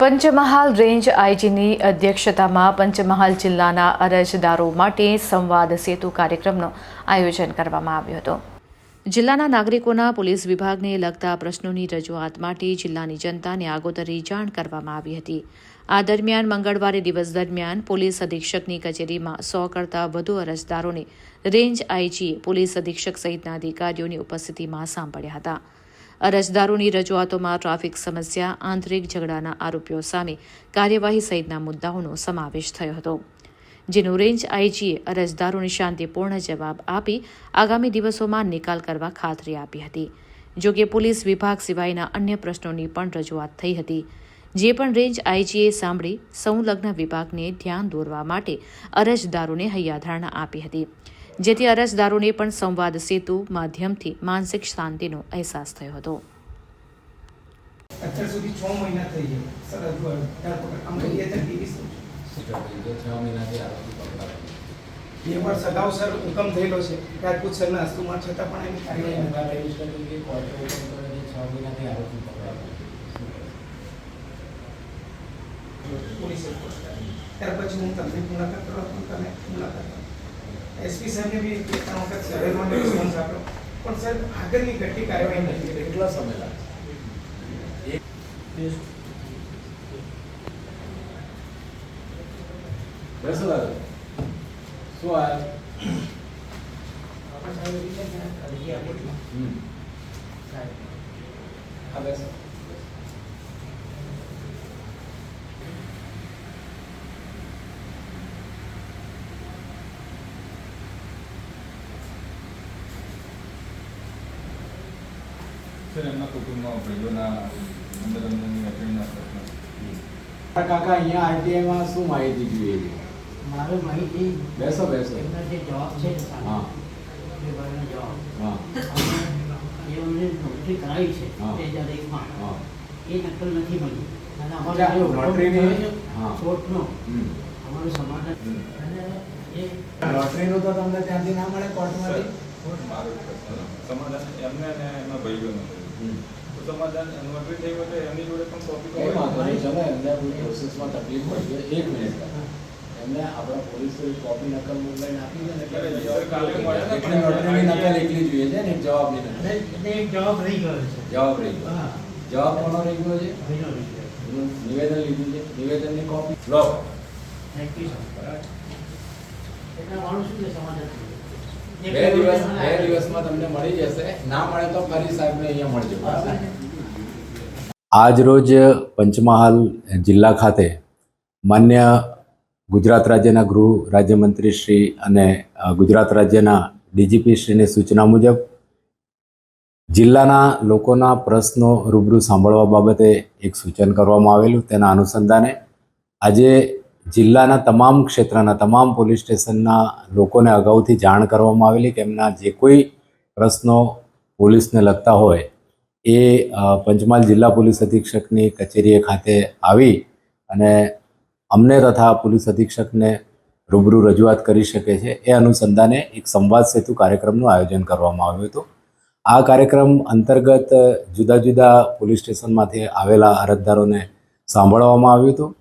Panchmahal range આઈજીની અધ્યક્ષતામાં પંચમહાલ જિલ્લાના અરજદારો માટે સંવાદ સેતુ કાર્યક્રમનું આયોજન કરવામાં આવ્યું હતું. જિલ્લાના નાગરિકોના પોલીસ વિભાગને લગતા પ્રશ્નોની રજૂઆત માટે જિલ્લાની જનતાને આગોતરી જાણ કરવામાં આવી હતી. આ દરમિયાન મંગળવારે દિવસ દરમિયાન પોલીસ અધિક્ષકની કચેરીમાં સો કરતાં વધુ અરજદારોને રેન્જ આઈજીએ પોલીસ અધિક્ષક સહિતના અધિકારીઓની ઉપસ્થિતિમાં સાંભળ્યા હતા. અરજદારોની રજૂઆતોમાં ટ્રાફિક સમસ્યા, આંતરિક ઝઘડાના આરોપીઓ સામે કાર્યવાહી સહિતના મુદ્દાઓનો સમાવેશ થયો હતો. જેનો રેન્જ આઈજીએ અરજદારોને શાંતિપૂર્ણ જવાબ આપી આગામી દિવસોમાં નિકાલ કરવા ખાતરી આપી હતી. જો કે પોલીસ વિભાગ સિવાયના અન્ય પ્રશ્નોની પણ રજૂઆત થઈ હતી. જે પણ રેન્જ આઈજીએ સાંભળી, સંલગ્ન વિભાગને ધ્યાન દોરવા માટે અરજદારોને હૈયાધારણા આપી હતી. જેથી અરજદારોને પણ સંવાદ સેતુ માધ્યમથી માનસિક શાંતિનો અહેસાસ થયો હતો. અત્યાર સુધી છ મહિના થઈ ગયા. સર હજુ અઢાર પકડ. બે હજાર ત્રેવીસ છ? મહિનાથી આરોપી પકડાયો. બે વર્ષ અગાઉ સર હુકમ થયેલો છે. રાજપૂત સરના હસ્તુમાં છતાં પણ એની કાર્યવાહી નથી. એમના રજિસ્ટર કે કોર્ટે હુકમ કર્યો છે છ મહિનાથી આરોપી પકડાયો પોલીસે report કર્યો. ત્યાર પછી હું તમને મુલાકાત કરવા તમે મુલાકાત કરો એસપી સાહેબને બી બે ત્રણ વખત સરેલમાં રિસ્પોન્સ આપ્યો પણ સર આગળની ઘટતી કાર્યવાહી નથી થઈ. કેટલા સમય લાગશે બેસો દાદા શું આ હમ હા બેસો સર એમના કુટુંબમાં ભાઈઓના અંદર અંદરની વેપારીના પ્રશ્નો કાકા અહીંયા આરટીઆઈમાં શું માહિતી જોઈએ મારો માહિતી બેસો બેસો એમના જે જવાબ છે હા એ ભાઈનો જવાબ હા અને એ અમને નોટરી કરાવી છે હા. બે હજાર એકમાં એ નકલ નથી મળી અને અમારો. કોર્ટનો સમાધાન અને લોટરીનું તો તમને ત્યાંથી ના મળે કોર્ટમાંથી મારો કોર્ટ પ્રશ્ન સમાધાન એમને અને એમના ભાઈઓનું હમ. તો સમાધાન નોટરી થઈ હોય તો એમની જોડે પણ કોપી કઈ વાંધો નહીં ચલો એમને કોઈ પ્રોસેસમાં તકલીફ હોય છે એક મિનિટ એમને આપણા પોલીસ કોપી નકલ મોકલાઈને આપી દે ને એટલે કાલે મળે ને નોટરીની નકલ એકલી જોઈએ છે ને એક જવાબની નકલ એટલે એક જવાબ રહી ગયો છે. જવાબ રહી ગયો. હા. જવાબ કોનો રહી ગયો છે? નિવેદન લીધું છે. નિવેદનની કોપી લો. થેન્ક યુ સર એટલે માણસ શું છે સમાધાન. બે દિવસ બે દિવસમાં તમને મળી જશે. ના મળે તો ફરી સાહેબને અહીંયા મળજો. આજ રોજ પંચમહાલ જિલ્લા ખાતે માન્ય ગુજરાત રાજ્યના ગૃહ રાજ્યમંત્રી શ્રી અને ગુજરાત રાજ્યના ડીજીપી શ્રીની સૂચના મુજબ જિલ્લાના લોકોના પ્રશ્નો રૂબરૂ સાંભળવા બાબતે એક સૂચન કરવામાં આવેલું તેના અનુસંધાને આજે જિલ્લાના તમામ ક્ષેત્રના, તમામ પોલીસ સ્ટેશનના લોકોને અગાઉથી જાણ કરવામાં આવેલી કે એમના જે કોઈ પ્રશ્નો પોલીસને લગતા હોય એ પંચમહાલ જિલ્લા પોલીસ અધિક્ષકની કચેરીએ ખાતે આવી અને અમને તથા પોલીસ અધિક્ષકને રૂબરૂ રજૂઆત કરી શકે છે. એ અનુસંધાને એક સંવાદ સેતુ કાર્યક્રમનું આયોજન કરવામાં આવ્યું હતું. આ કાર્યક્રમ અંતર્ગત જુદા જુદા પોલીસ સ્ટેશનમાંથી આવેલા અરજદારોને સાંભળવામાં આવ્યું હતું.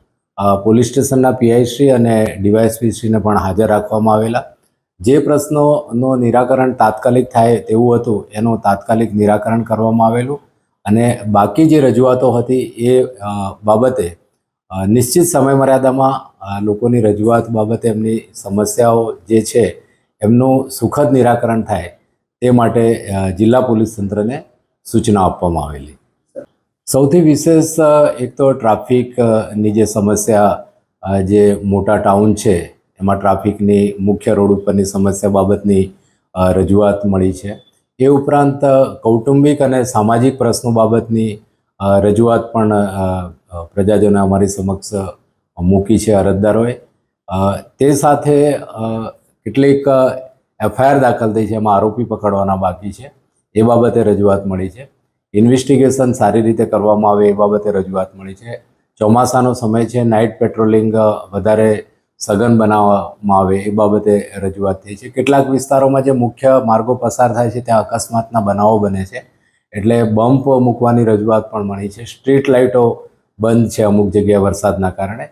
પોલીસ સ્ટેશનના પીઆઈશ્રી અને ડીવાયએસપીશ્રીને પણ હાજર રાખવામાં આવેલા. જે પ્રશ્નોનો નિરાકરણ તાત્કાલિક થાય તેવું હતું, એનું તાત્કાલિક નિરાકરણ કરવામાં આવેલું અને બાકી જે રજૂઆતો હતી એ બાબતે નિશ્ચિત સમયમર્યાદામાં લોકોની રજૂઆત બાબતે એમની સમસ્યાઓ જે છે એમનું સુખદ નિરાકરણ થાય તે માટે જિલ્લા પોલીસ તંત્રને સૂચના આપવામાં આવેલી. સૌથી વિશેષ એક તો ટ્રાફિકની જે સમસ્યા જે મોટા ટાઉન છે, એમાં ટ્રાફિકની મુખ્ય રોડ ઉપરની સમસ્યા બાબતની રજૂઆત મળી છે. એ ઉપરાંત કૌટુંબિક અને સામાજિક પ્રશ્નો બાબતની રજૂઆત પણ પ્રજાજનો અમારી સમક્ષ મૂકી છે અરજદારોએ. તે સાથે કેટલીક એફઆઈઆર દાખલ થઈ છે, એમાં આરોપી પકડવાના બાકી છે. એ બાબતે રજૂઆત મળી છે. ઇન્વેસ્ટિગેશન સારી રીતે કરવામાં આવે એ બાબતે રજૂઆત મળી છે. ચોમાસાનો સમય છે, નાઇટ પેટ્રોલિંગ વધારે સઘન બનાવવામાં આવે એ બાબતે રજૂઆત થઈ છે. કેટલાક વિસ્તારોમાં જે મુખ્ય માર્ગો પસાર થાય છે, ત્યાં અકસ્માતના બનાવો બને છે. એટલે બમ્પ મૂકવાની રજૂઆત પણ મળી છે. સ્ટ્રીટ લાઇટો બંધ છે અમુક જગ્યાએ વરસાદના કારણે.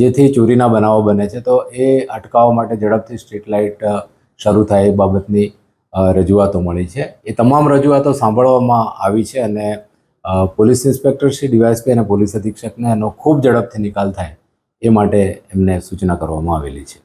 જેથી ચોરીના બનાવો બને છે. તો એ અટકાવવા માટે ઝડપથી સ્ટ્રીટ લાઇટ શરૂ થાય એ બાબતની રજૂઆતો મળી છે. એ તમામ રજૂઆતો સાંભળવામાં આવી છે અને પોલીસ ઇન્સ્પેક્ટર શ્રી ડીવાયસપી અને પોલીસ અધિક્ષકને એનો ખૂબ ઝડપથી નિકાલ થાય એ માટે એમને સૂચના કરવામાં આવેલી છે.